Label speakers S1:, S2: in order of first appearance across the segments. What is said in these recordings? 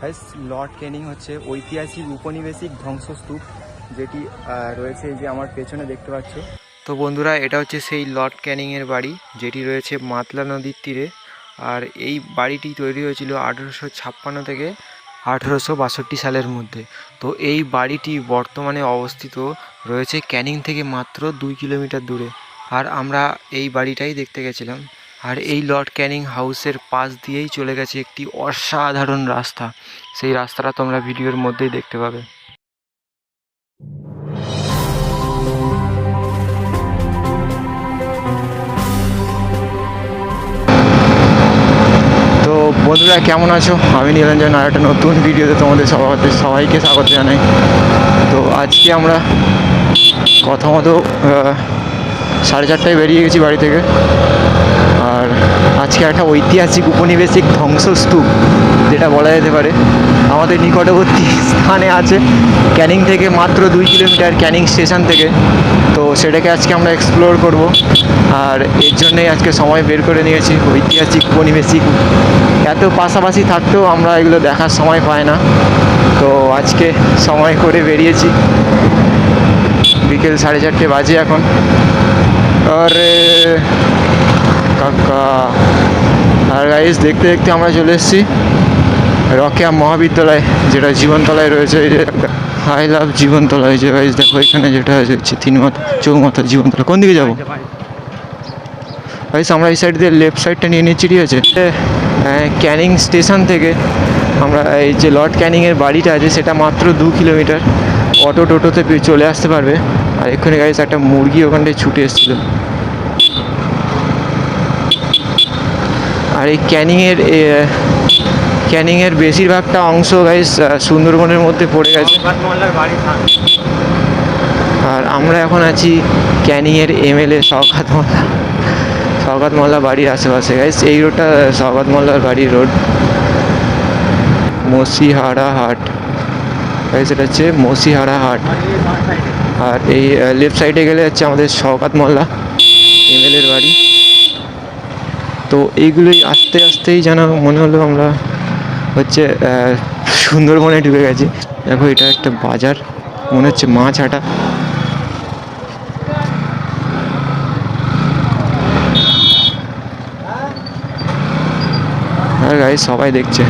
S1: Guys Lord Canning হচ্ছে ঐতিহাসিক উপনিবেশিক ধ্বংসস্তূপ, যেটি রয়েছে যে আমার পেছনে দেখতে পাচ্ছ। তো বন্ধুরা, এটা হচ্ছে সেই লর্ড ক্যানিংয়ের বাড়ি, যেটি রয়েছে মাতলা নদীর তীরে। আর এই বাড়িটি তৈরি হয়েছিল আঠেরোশো ছাপ্পান্ন থেকে আঠেরোশো বাষট্টি সালের মধ্যে। তো এই বাড়িটি বর্তমানে অবস্থিত রয়েছে ক্যানিং থেকে মাত্র দুই কিলোমিটার দূরে। আর আমরা এই বাড়িটাই দেখতে গেছিলাম। আর এই লর্ড ক্যানিং হাউসের পাশ দিয়েই চলে গেছে একটি অসাধারণ রাস্তা। সেই রাস্তাটা তোমরা ভিডিওর মধ্যেই দেখতে পাবে। তো বন্ধুরা, কেমন আছো? আমি নিরঞ্জন, আর একটা নতুন ভিডিওতে তোমাদের সবাই সবাইকে স্বাগত জানাই। তো আজকে আমরা কথা মতো সাড়ে চারটায় বেরিয়ে গেছি বাড়ি থেকে। আর আজকে একটা ঐতিহাসিক উপনিবেশিক ধ্বংসস্তূপ, যেটা বলা যেতে পারে, আমাদের নিকটবর্তী স্থানে আছে। ক্যানিং থেকে মাত্র দুই কিলোমিটার ক্যানিং স্টেশন থেকে। তো সেটাকে আজকে আমরা এক্সপ্লোর করব। আর এর জন্যই আজকে সময় বের করে নিয়েছি ঐতিহাসিক উপনিবেশিক। এত পাশাপাশি থাকতেও আমরা এগুলো দেখার সময় পাই না। তো আজকে সময় করে বেরিয়েছি। বিকেল সাড়ে চারটে বাজে এখন। আরে কাকা। আর গাইজ দেখতে দেখতে আমরা চলে এসেছি রকেয়া মহাবিদ্যালয়, যেটা জীবনতলায় রয়েছে। এই যে হাই লাভ জীবনতলায় যে গাইজ দেখো এখানে যেটা হচ্ছে তিন মাথা চৌমাথা জীবনতলা কোন দিকে যাব? গাইজ আমরা এই সাইড দিয়ে লেফট সাইডটা নিয়ে নিচ্ছি, ঠিক আছে? ক্যানিং স্টেশন থেকে আমরা এই যে লর্ড ক্যানিংয়ের বাড়িটা আছে, সেটা মাত্র দু কিলোমিটার। অটো টোটোতে চলে আসতে পারবে। আর এখানে গাইজ একটা মুরগি ওখানটায় ছুটে এসেছিল। আর এই ক্যানিংয়ের ক্যানিংয়ের বেশিরভাগটা অংশ গাইস সুন্দরবনের মধ্যে পড়ে গেছে। আর আমরা এখন আছি ক্যানিংয়ের এমএলএ শওকাত মোল্লা শওকাত মোল্লা বাড়ির আশেপাশে। গাইস এই রোডটা শওকাত মোল্লার বাড়ির রোড মসিহারা হাট। গাইস এটা হচ্ছে মসিহারা হাট। আর এই লেফট সাইডে গেলে হচ্ছে আমাদের শওকাত মোল্লা, এমএলএর বাড়ি। তো এইগুলোই আস্তে আস্তেই যেন মনে হলো আমরা হচ্ছে সুন্দরবনে ঢুকে গেছি। দেখো, এটা একটা বাজার। মনে হচ্ছে মাছ হাটা আর গাই সবাই দেখছে।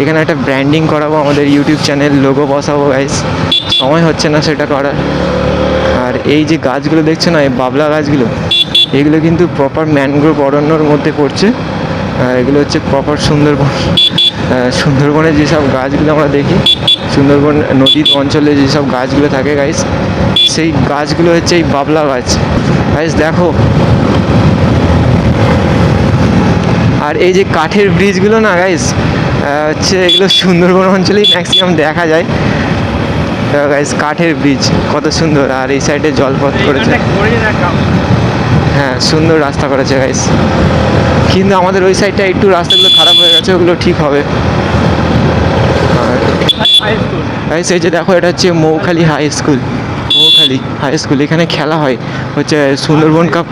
S1: এখানে একটা ব্র্যান্ডিং করাবো আমাদের ইউটিউব চ্যানেল লোগো বসাবো গাইস সময় হচ্ছে না সেটা করার। আর এই যে গাছগুলো দেখছ না, এই বাবলা গাছগুলো? এগুলো কিন্তু প্রপার ম্যানগ্রোভ অরণ্যর মধ্যে পড়ছে। এগুলো হচ্ছে প্রপার সুন্দরবন। আহ, সুন্দরবনে যেসব গাছগুলো আমরা দেখি সুন্দরবন নদীর অঞ্চলে যেসব গাছগুলো থাকে গাইস সেই গাছগুলো হচ্ছে এই বাবলা গাছ। গাইস দেখো। আর এই যে কাঠের ব্রিজগুলো না গাইস হচ্ছে এগুলো সুন্দরবন অঞ্চলেই ম্যাক্সিমাম দেখা যায়। গাইস কাঠের ব্রিজ কত সুন্দর। আর এই সাইডে জলপথ করেছে। হ্যাঁ সুন্দর রাস্তা করেছে গাইস কিন্তু আমাদের ওই সাইডটা একটু রাস্তাগুলো খারাপ হয়ে গেছে, ওগুলো ঠিক হবে। গাইস এই যে দেখো, এটা হচ্ছে Moukhali high school Moukhali high school এখানে খেলা হয়। হচ্ছে সুন্দরবন কাপ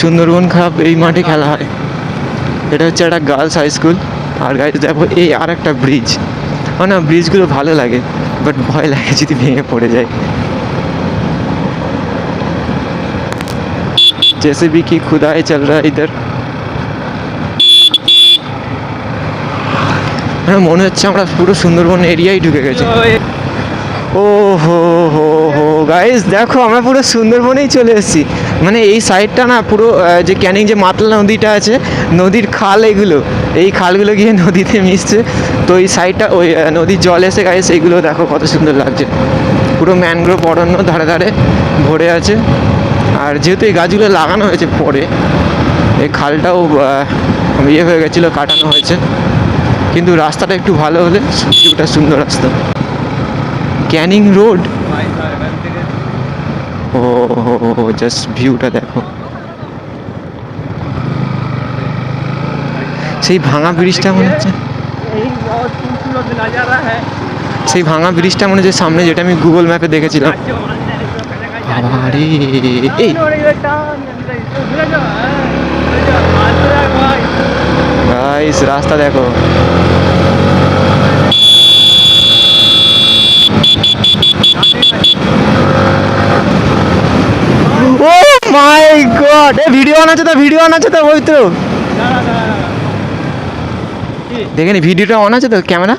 S1: সুন্দরবন কাপ এই মাঠে খেলা হয়। এটা হচ্ছে একটা গার্লস হাই স্কুল আর গাইস দেখো, এই আর একটা ব্রিজ না ব্রিজগুলো ভালো লাগে বাট ভয় লাগে যদি ভেঙে পড়ে যায়। जैसे भी कि खुदाई चल रहा है इधर হ্যাঁ মনে হচ্ছে আমরা পুরো সুন্দরবন এরিয়ায় ঢুকে গেছি ও হো হো হো গাইস দেখো আমরা পুরো সুন্দরবনেই চলে এসেছি মানে এই সাইডটা না পুরো আহ, যে ক্যানিং যে মাতলা নদীটা আছে নদীর খাল এগুলো এই খালগুলো গিয়ে নদীতে মিশছে তো এই সাইডটা ওই আহ, নদীর জল এসে গাইস এইগুলো দেখো কত সুন্দর লাগছে পুরো ম্যানগ্রোভ অরণ্য ধারে ধারে ভরে আছে আর যেহেতু এই গাছগুলো লাগানো হয়েছে পরে, এই খালটাও ইয়ে হয়ে গেছিল, কাটানো হয়েছে। কিন্তু রাস্তাটা একটু ভালো হলে কিছুটা সুন্দর রাস্তা ক্যানিং রোড? ও জাস্ট ভিউটা দেখো। সেই ভাঙা ব্রিজটা মনে হচ্ছে। সেই ভাঙা ব্রিজটা মনে হচ্ছে সামনে, যেটা আমি গুগল ম্যাপে দেখেছিলাম। এই। গাইস রাস্তা দেখো। ও মাই গড। এ ভিডিও বানাচ্ছে তো ভিডিও বানাচ্ছে তো
S2: দাঁড়া দাঁড়া
S1: দেখে ভিডিওটা অন আছে তো ক্যামেরা